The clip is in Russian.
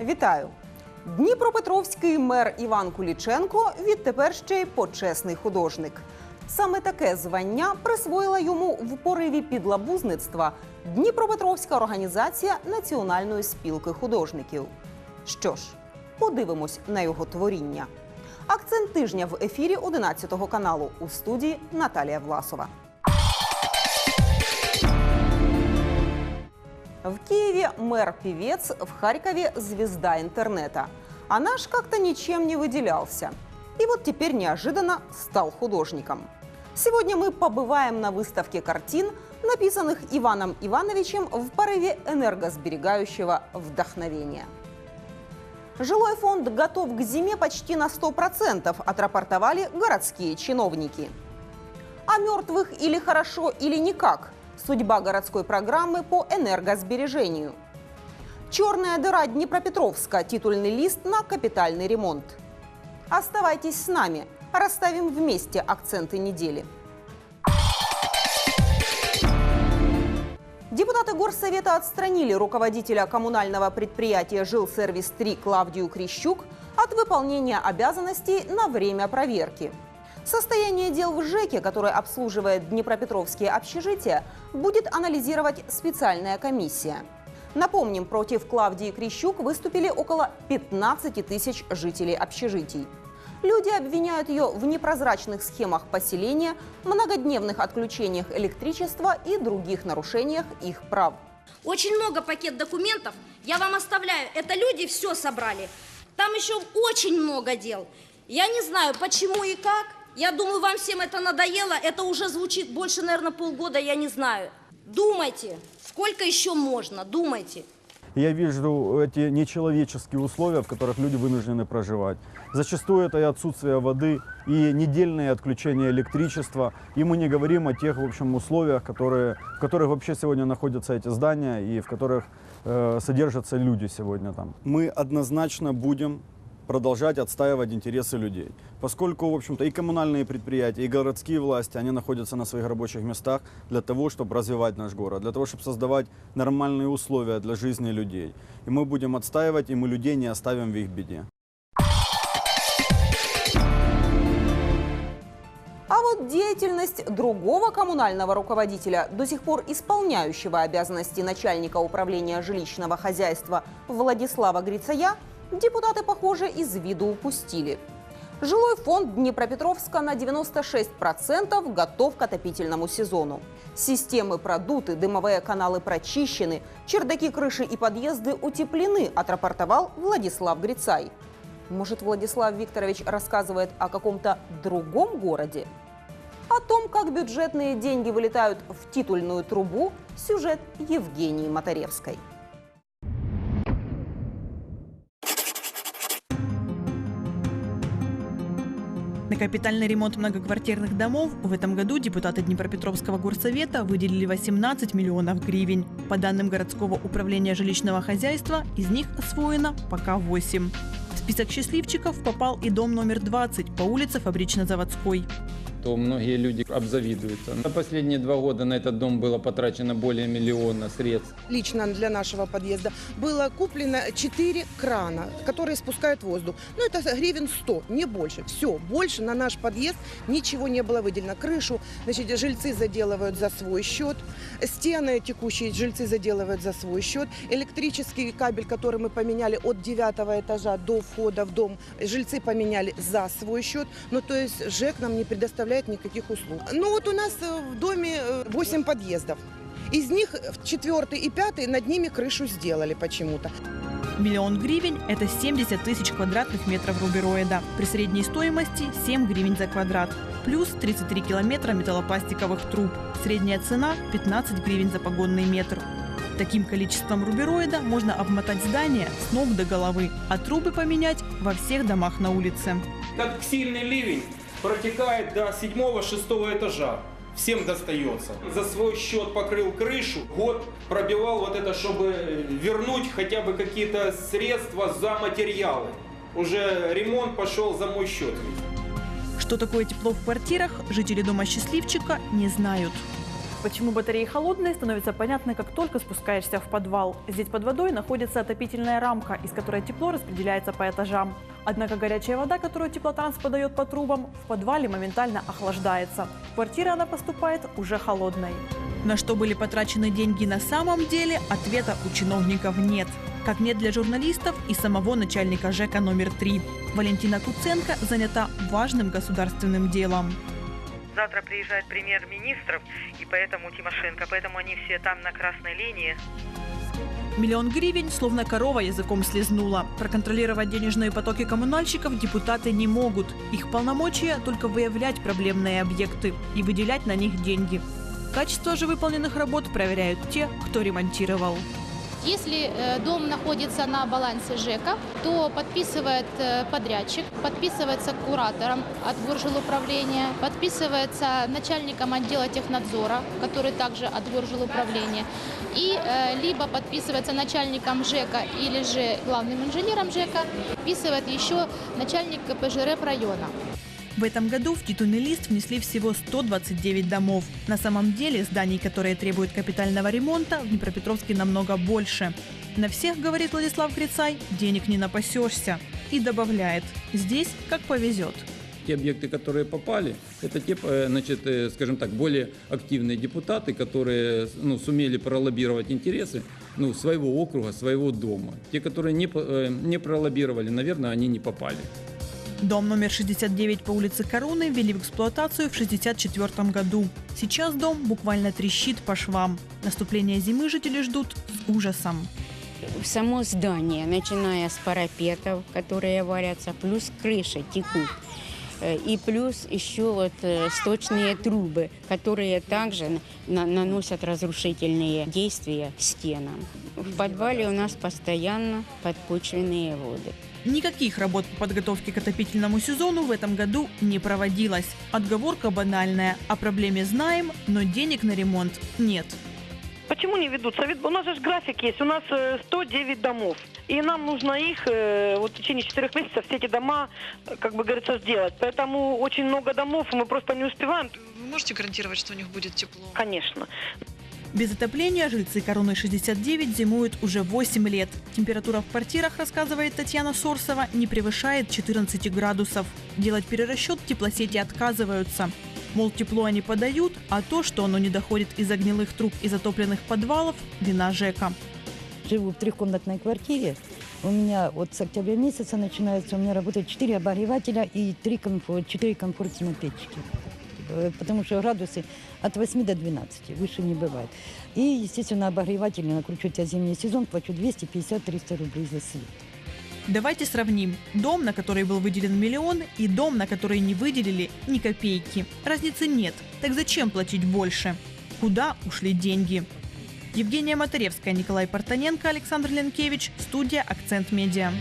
Вітаю! Дніпропетровський мер Іван Куліченко відтепер ще й почесний художник. Саме таке звання присвоїла йому в пориві підлабузництва Дніпропетровська організація Національної спілки художників. Що ж, подивимось на його творіння. Акцент тижня в ефірі 11 каналу у студії Наталія Власова. В Киеве мэр-певец, в Харькове звезда интернета. А наш как-то ничем не выделялся. И вот теперь неожиданно стал художником. Сегодня мы побываем на выставке картин, написанных Иваном Ивановичем в порыве энергосберегающего вдохновения. Жилой фонд готов к зиме почти на 100%, отрапортовали городские чиновники. О мертвых или хорошо, или никак. Судьба городской программы по энергосбережению. Черная дыра Днепропетровска. Титульный лист на капитальный ремонт. Оставайтесь с нами. Расставим вместе акценты недели. Депутаты Горсовета отстранили руководителя коммунального предприятия «Жилсервис-3» Клавдию Крищук от выполнения обязанностей на время проверки. Состояние дел в ЖЭКе, который обслуживает Днепропетровские общежития, будет анализировать специальная комиссия. Напомним, против Клавдии Крищук выступили около 15 тысяч жителей общежитий. Люди обвиняют ее в непрозрачных схемах поселения, многодневных отключениях электричества и других нарушениях их прав. Очень много пакет документов. Я вам оставляю. Это люди все собрали. Там еще очень много дел. Я не знаю, почему и как. Я думаю, вам всем это надоело. Это уже звучит больше, наверное, полгода, я не знаю. Думайте, сколько еще можно, думайте. Я вижу эти нечеловеческие условия, в которых люди вынуждены проживать. Зачастую это и отсутствие воды, и недельное отключение электричества. И мы не говорим о тех, в общем, условиях, которые, в которых вообще сегодня находятся эти здания и в которых э, содержатся люди сегодня там. Мы однозначно будем продолжать отстаивать интересы людей. Поскольку, в общем-то, и коммунальные предприятия, и городские власти, они находятся на своих рабочих местах для того, чтобы развивать наш город, для того, чтобы создавать нормальные условия для жизни людей. И мы будем отстаивать, и мы людей не оставим в их беде. А вот деятельность другого коммунального руководителя, до сих пор исполняющего обязанности начальника управления жилищного хозяйства Владислава Грицая, депутаты, похоже, из виду упустили. Жилой фонд Днепропетровска на 96% готов к отопительному сезону. Системы продуты, дымовые каналы прочищены, чердаки, крыши и подъезды утеплены, отрапортовал Владислав Грицай. Может, Владислав Викторович рассказывает о каком-то другом городе? О том, как бюджетные деньги вылетают в титульную трубу, сюжет Евгении Моторевской. На капитальный ремонт многоквартирных домов в этом году депутаты Днепропетровского горсовета выделили 18 миллионов гривен. По данным городского управления жилищного хозяйства, из них освоено пока 8. В список счастливчиков попал и дом номер 20 по улице Фабрично-Заводской. То многие люди обзавидуются. За последние два года на этот дом было потрачено более миллиона средств. лично для нашего подъезда было куплено 4 крана, которые спускают воздух. Ну, это гривен 100, не больше. Все, больше на наш подъезд ничего не было выделено. Крышу, значит, жильцы заделывают за свой счет. Стены текущие жильцы заделывают за свой счет. Электрический кабель, который мы поменяли от 9 этажа до входа в дом, жильцы поменяли за свой счет. Ну, то есть ЖЭК нам не предоставляет никаких услуг. Ну, вот у нас э, в доме э, 8 подъездов. Из них в четвертый и пятый над ними крышу сделали почему-то. Миллион гривен – это 70 тысяч квадратных метров рубероида. При средней стоимости 7 гривен за квадрат. Плюс 33 километра металлопластиковых труб. Средняя цена – 15 гривен за погонный метр. Таким количеством рубероида можно обмотать здание с ног до головы, а трубы поменять во всех домах на улице. Как сильный ливень протекает до седьмого-шестого этажа. Всем достается. За свой счет покрыл крышу, год пробивал вот это, чтобы вернуть хотя бы какие-то средства за материалы. Уже ремонт пошел за мой счет. Что такое тепло в квартирах, жители дома счастливчика не знают. Почему батареи холодные, становится понятно, как только спускаешься в подвал. Здесь под водой находится отопительная рамка, из которой тепло распределяется по этажам. Однако горячая вода, которую теплотранс подает по трубам, в подвале моментально охлаждается. В квартиры она поступает уже холодной. На что были потрачены деньги на самом деле, ответа у чиновников нет. Как нет для журналистов и самого начальника ЖЭКа номер 3. Валентина Куценко занята важным государственным делом. Завтра приезжает премьер-министров, и поэтому Тимошенко, поэтому они все там на красной линии. Миллион гривен словно корова языком слезнула. Проконтролировать денежные потоки коммунальщиков депутаты не могут. Их полномочия только выявлять проблемные объекты и выделять на них деньги. Качество же выполненных работ проверяют те, кто ремонтировал. Если э, дом находится на балансе ЖЭКа, то подписывает э, подрядчик, подписывается куратором от горжилуправления, подписывается начальником отдела технадзора, который также от горжилуправления, и э, либо подписывается начальником ЖЭКа или же главным инженером ЖЭКа, подписывает еще начальник КПЖР района. В этом году в титульный лист внесли всего 129 домов. На самом деле зданий, которые требуют капитального ремонта, в Днепропетровске намного больше. На всех, говорит Владислав Грицай, денег не напасешься. И добавляет, здесь как повезет. Те объекты, которые попали, это те, э, значит, э, скажем так, более активные депутаты, которые ну, сумели пролоббировать интересы ну, своего округа, своего дома. Те, которые не, э, не пролоббировали, наверное, они не попали. Дом номер 69 по улице Коруны ввели в эксплуатацию в 1964 году. Сейчас дом буквально трещит по швам. Наступление зимы жители ждут с ужасом. само здание, начиная с парапетов, которые варятся, плюс крыши текут. Э, И плюс еще вот э, сточные трубы, которые также на- наносят разрушительные действия стенам. В подвале у нас постоянно подпочвенные воды. Никаких работ по подготовке к отопительному сезону в этом году не проводилось. Отговорка банальная. О проблеме знаем, но денег на ремонт нет. Почему не ведутся? Ведь у нас же график есть, у нас э, 109 домов. И нам нужно их э, вот в течение четырех месяцев все эти дома, э, как бы говорится, сделать. Поэтому очень много домов, мы просто не успеваем. Вы можете гарантировать, что у них будет тепло? Конечно. Без отопления жильцы Короны 69 зимуют уже 8 лет. Температура в квартирах, рассказывает Татьяна Сорсова, не превышает 14 градусов. Делать перерасчет теплосети отказываются. Мол, тепло они подают, а то, что оно не доходит из огнилых труб и затопленных подвалов – вина ЖЭКа. Живу в трехкомнатной квартире. У меня вот с октября месяца начинается, у меня работает 4 обогревателя и 3 комфорт, 4 комфортные печки. Э, Потому что градусы от 8 до 12, выше не бывает. И, естественно, обогреватели накручу тебя зимний сезон, плачу 250-300 рублей за свет. Давайте сравним. Дом, на который был выделен миллион, и дом, на который не выделили ни копейки. Разницы нет. Так зачем платить больше? Куда ушли деньги? Евгения Моторевская, Николай Портаненко, Александр Ленкевич. Студия «Акцент Медиа».